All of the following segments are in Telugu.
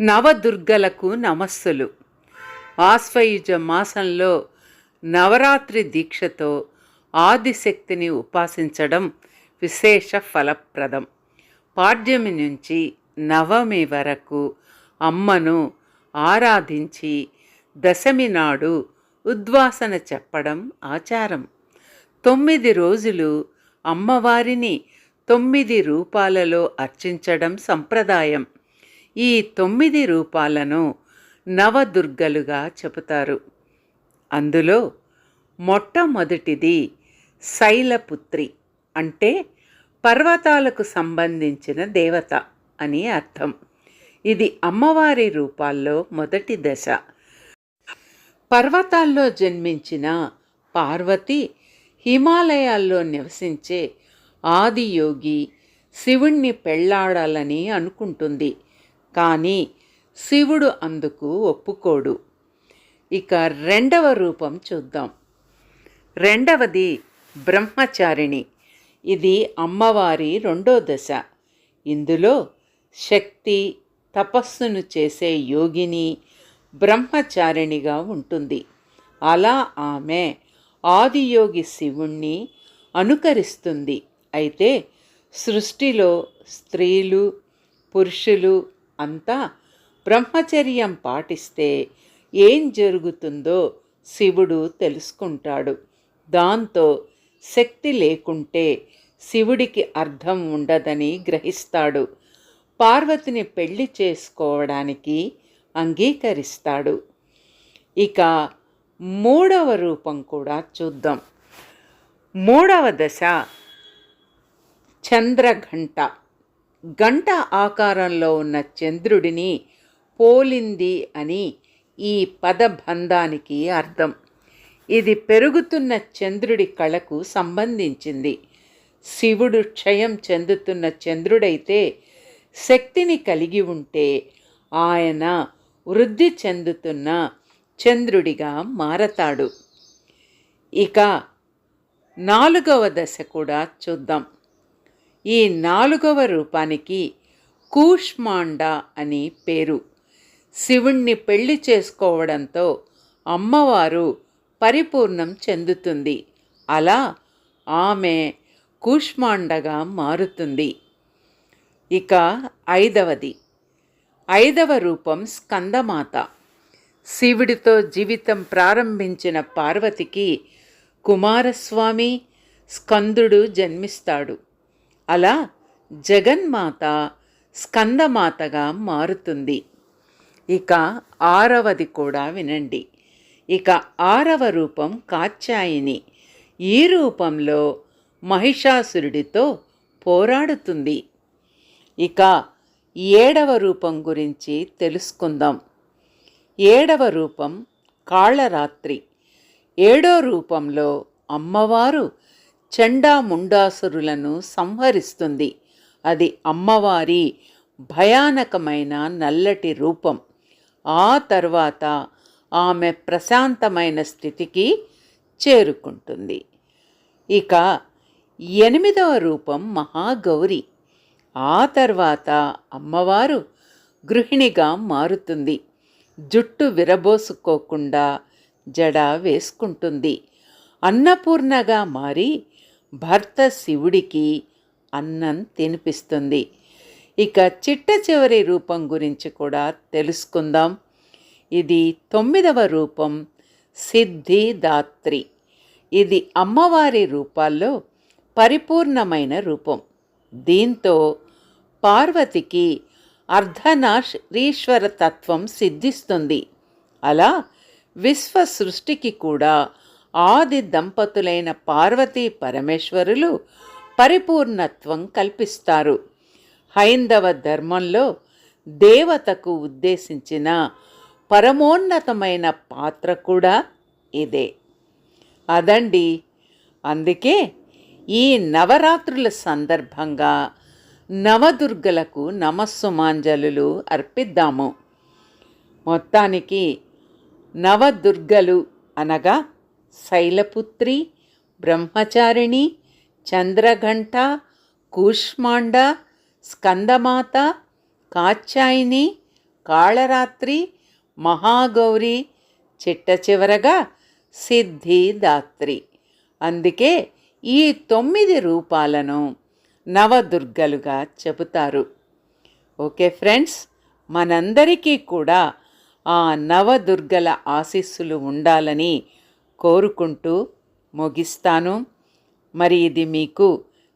నవదుర్గలకు నమస్సులు. ఆశ్వయుజ మాసంలో నవరాత్రి దీక్షతో ఆదిశక్తిని ఉపాసించడం విశేష ఫలప్రదం. పాడ్యమి నుంచి నవమి వరకు అమ్మను ఆరాధించి దశమి నాడు ఉద్వాసన చెప్పడం ఆచారం. తొమ్మిది రోజులు అమ్మవారిని తొమ్మిది రూపాలలో అర్చించడం సంప్రదాయం. ఈ తొమ్మిది రూపాలను నవదుర్గలుగా చెబుతారు. అందులో మొట్టమొదటిది శైలపుత్రి అంటే పర్వతాలకు సంబంధించిన దేవత అని అర్థం. ఇది అమ్మవారి రూపాల్లో మొదటి దశ. పర్వతాల్లో జన్మించిన పార్వతి హిమాలయాల్లో నివసించే ఆదియోగి శివుణ్ణి పెళ్ళాడాలని అనుకుంటుంది. కానీ శివుడు అందుకు ఒప్పుకోడు. ఇక రెండవ రూపం చూద్దాం. రెండవది బ్రహ్మచారిణి. ఇది అమ్మవారి రెండో దశ. ఇందులో శక్తి తపస్సును చేసే యోగిని బ్రహ్మచారిణిగా ఉంటుంది. అలా ఆమె ఆదియోగి శివుణ్ణి అనుకరిస్తుంది. అయితే సృష్టిలో స్త్రీలు పురుషులు అంతా బ్రహ్మచర్యం పాటిస్తే ఏం జరుగుతుందో శివుడు తెలుసుకుంటాడు. దాంతో శక్తి లేకుంటే శివుడికి అర్థం ఉండదని గ్రహిస్తాడు. పార్వతిని పెళ్ళి చేసుకోవడానికి అంగీకరిస్తాడు. ఇక మూడవ రూపం కూడా చూద్దాం. మూడవ దశ చంద్రఘంట. గంట ఆకారంలో ఉన్న చంద్రుడిని పోలింది అని ఈ పదబంధానికి అర్థం. ఇది పెరుగుతున్న చంద్రుడి కళకు సంబంధించింది. శివుడు క్షయం చెందుతున్న చంద్రుడైతే శక్తిని కలిగి ఉంటే ఆయన వృద్ధి చెందుతున్న చంద్రుడిగా మారతాడు. ఇక నాలుగవ దశ కూడా చూద్దాం. ఈ నాలుగవ రూపానికి కూష్మాండ అని పేరు. శివుణ్ణి పెళ్ళి చేసుకోవడంతో అమ్మవారు పరిపూర్ణం చెందుతుంది. అలా ఆమె కూష్మాండగా మారుతుంది. ఇక ఐదవది. ఐదవ రూపం స్కందమాత. శివుడితో జీవితం ప్రారంభించిన పార్వతికి కుమారస్వామి స్కందుడు జన్మిస్తాడు. అలా జగన్మాత స్కందమాతగా మారుతుంది. ఇక ఆరవది కూడా వినండి. ఇక ఆరవ రూపం కాత్యాయిని ఈ రూపంలో మహిషాసురుడితో పోరాడుతుంది. ఇక ఏడవ రూపం గురించి తెలుసుకుందాం. ఏడవ రూపం కాళరాత్రి. ఏడో రూపంలో అమ్మవారు చండాముండాసురులను సంహరిస్తుంది. అది అమ్మవారి భయానకమైన నల్లటి రూపం. ఆ తర్వాత ఆమె ప్రశాంతమైన స్థితికి చేరుకుంటుంది. ఇక ఎనిమిదవ రూపం మహాగౌరి. ఆ తర్వాత అమ్మవారు గృహిణిగా మారుతుంది. జుట్టు విరబోసుకోకుండా జడ వేసుకుంటుంది. అన్నపూర్ణగా మారి భర్త శివుడికి అన్నం తినిపిస్తుంది. ఇక చిట్ట చివరి రూపం గురించి కూడా తెలుసుకుందాం. ఇది తొమ్మిదవ రూపం సిద్ధిదాత్రి. ఇది అమ్మవారి రూపాల్లో పరిపూర్ణమైన రూపం. దీంతో పార్వతికి అర్ధనాశ్రీశ్వర తత్వం సిద్ధిస్తుంది. అలా విశ్వ సృష్టికి కూడా ఆది దంపతులైన పార్వతీ పరమేశ్వరులు పరిపూర్ణత్వం కల్పిస్తారు. హైందవ ధర్మంలో దేవతకు ఉద్దేశించిన పరమోన్నతమైన పాత్ర కూడా ఇదే. అదండి. అందుకే ఈ నవరాత్రుల సందర్భంగా నవదుర్గలకు నమస్సుమాంజలు అర్పిద్దాము. మొత్తానికి నవదుర్గలు అనగా శైలపుత్రి బ్రహ్మచారిణి చంద్రఘంట కూష్మాండ స్కందమాత కాచాయిని కాళరాత్రి మహాగౌరి చిట్ట చివరగా సిద్ధిదాత్రి. అందుకే ఈ తొమ్మిది రూపాలను నవదుర్గలుగా చెబుతారు. ఓకే ఫ్రెండ్స్ మనందరికీ కూడా ఆ నవదుర్గల ఆశీస్సులు ఉండాలని కోరుకుంటూ ముగిస్తాను. మరి ఇది మీకు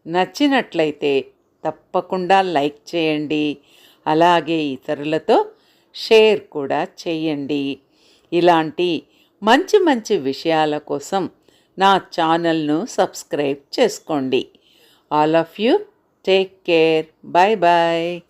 నచ్చినట్లయితే తప్పకుండా లైక్ చేయండి. అలాగే ఇతరులతో షేర్ కూడా చేయండి. ఇలాంటి మంచి మంచి విషయాల కోసం నా ఛానల్ను సబ్స్క్రైబ్ చేసుకోండి. All of you. Take care. Bye bye